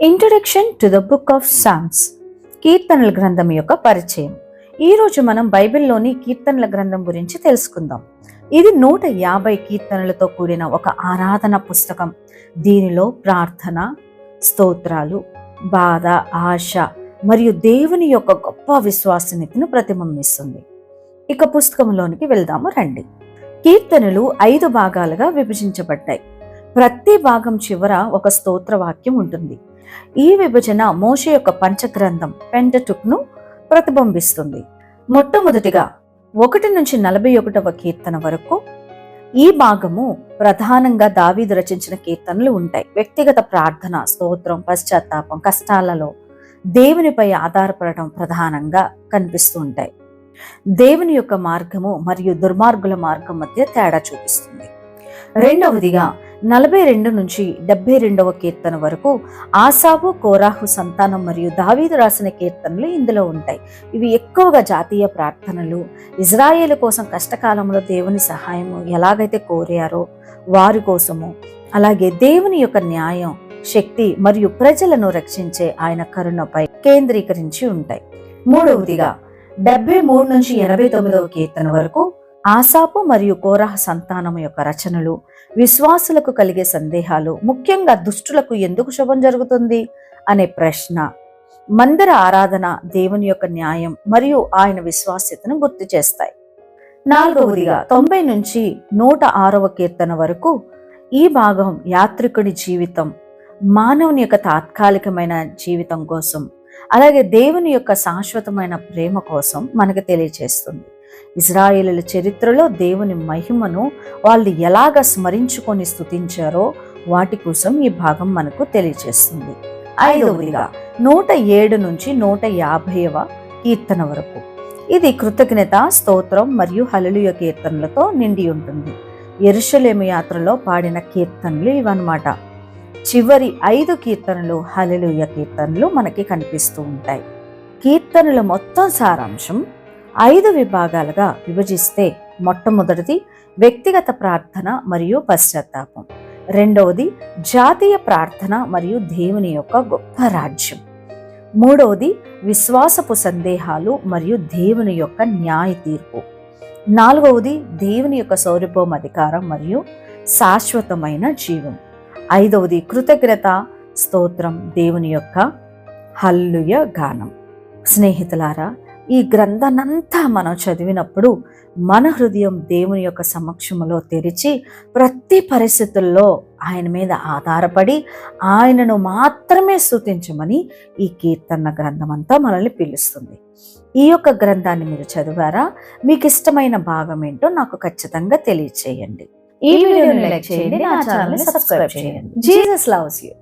Introduction to the book of songs కీర్తనల గ్రంథం యొక్క పరిచయం. ఈరోజు మనం బైబిల్లోని కీర్తనల గ్రంథం గురించి తెలుసుకుందాం. ఇది నూట యాభై కీర్తనలతో కూడిన ఒక ఆరాధన పుస్తకం. దీనిలో ప్రార్థన స్తోత్రాలు బాధ ఆశ మరియు దేవుని యొక్క గొప్ప విశ్వాసనీతిని ప్రతిబింబిస్తుంది. ఇక పుస్తకంలోనికి వెళ్దాము రండి. కీర్తనలు ఐదు భాగాలుగా విభజించబడ్డాయి. ప్రతి భాగం చివర ఒక స్తోత్ర వాక్యం ఉంటుంది. ఈ విభజన మోష యొక్క పంచగ్రంథం పెంటటుక్ను ప్రతిబింబిస్తుంది. మొట్టమొదటిగా ఒకటి నుంచి నలభై ఒకటవ కీర్తన వరకు ఈ భాగము ప్రధానంగా దావీదు రచించిన కీర్తనలు ఉంటాయి. వ్యక్తిగత ప్రార్థన స్తోత్రం పశ్చాత్తాపం కష్టాలలో దేవునిపై ఆధారపడటం ప్రధానంగా కనిపిస్తూ ఉంటాయి. దేవుని యొక్క మార్గము మరియు దుర్మార్గుల మార్గం మధ్య తేడా చూపిస్తుంది. రెండవదిగా నలభై రెండు నుంచి డెబ్బై రెండవ కీర్తన వరకు ఆసాబు కోరాహు సంతానం మరియు దావీదు రాసిన కీర్తనలు ఇందులో ఉంటాయి. ఇవి ఎక్కువగా జాతీయ ప్రార్థనలు. ఇజ్రాయేల్ కోసం కష్టకాలంలో దేవుని సహాయము ఎలాగైతే కోరారో వారి కోసము అలాగే దేవుని యొక్క న్యాయం శక్తి మరియు ప్రజలను రక్షించే ఆయన కరుణపై కేంద్రీకరించి ఉంటాయి. మూడవదిగా డెబ్బై మూడు నుంచి ఎనభై తొమ్మిదవ కీర్తన వరకు ఆసాపు మరియు కోరహ సంతానం యొక్క రచనలు విశ్వాసులకు కలిగే సందేహాలు ముఖ్యంగా దుష్టులకు ఎందుకు శుభం జరుగుతుంది అనే ప్రశ్న. మందిర ఆరాధన దేవుని యొక్క న్యాయం మరియు ఆయన విశ్వాస్యతను గుర్తు చేస్తాయి. నాలుగవదిగా తొంభై నుంచి నూట ఆరవ కీర్తన వరకు ఈ భాగం యాత్రికుడి జీవితం మానవుని యొక్క తాత్కాలికమైన జీవితం కోసం అలాగే దేవుని యొక్క శాశ్వతమైన ప్రేమ కోసం మనకు తెలియచేస్తుంది. ఇజ్రాయేలుల చరిత్రలో దేవుని మహిమను వాళ్ళు ఎలాగ స్మరించుకొని స్థుతించారో వాటి కోసం ఈ భాగం మనకు తెలియజేస్తుంది ఐదవదిగా నూట ఏడు నుంచి నూట యాభైవ కీర్తన వరకు. ఇది కృతజ్ఞత స్తోత్రం మరియు హలలుయ కీర్తనలతో నిండి ఉంటుంది. ఎరుషలేము యాత్రలో పాడిన కీర్తనలు ఇవన్నమాట. చివరి ఐదు కీర్తనలు హలలుయ కీర్తనలు మనకి కనిపిస్తూ ఉంటాయి. కీర్తనల మొత్తం సారాంశం ఐదు విభాగాలుగా విభజిస్తే మొట్టమొదటిది వ్యక్తిగత ప్రార్థన మరియు పశ్చాత్తాపం. రెండవది జాతీయ ప్రార్థన మరియు దేవుని యొక్క గొప్ప రాజ్యం. మూడవది విశ్వాసపు సందేహాలు మరియు దేవుని యొక్క న్యాయ తీర్పు. నాలుగవది దేవుని యొక్క సౌరభం అధికారం మరియు శాశ్వతమైన జీవం. ఐదవది కృతజ్ఞత స్తోత్రం దేవుని యొక్క హల్లుయ గానం. స్నేహితులారా ఈ గ్రంథాన్నంతా మనం చదివినప్పుడు మన హృదయం దేవుని యొక్క సమక్షములో తెరిచి ప్రతి పరిస్థితుల్లో ఆయన మీద ఆధారపడి ఆయనను మాత్రమే స్థుతించమని ఈ కీర్తన గ్రంథం అంతా మనల్ని పిలుస్తుంది. ఈ యొక్క గ్రంథాన్ని మీరు చదివారా? మీకు ఇష్టమైన భాగం ఏంటో నాకు ఖచ్చితంగా తెలియచేయండి. ఈ వీడియోని లైక్ చేయండి నా ఛానల్ని సబ్స్క్రైబ్ చేయండి. Jesus loves you.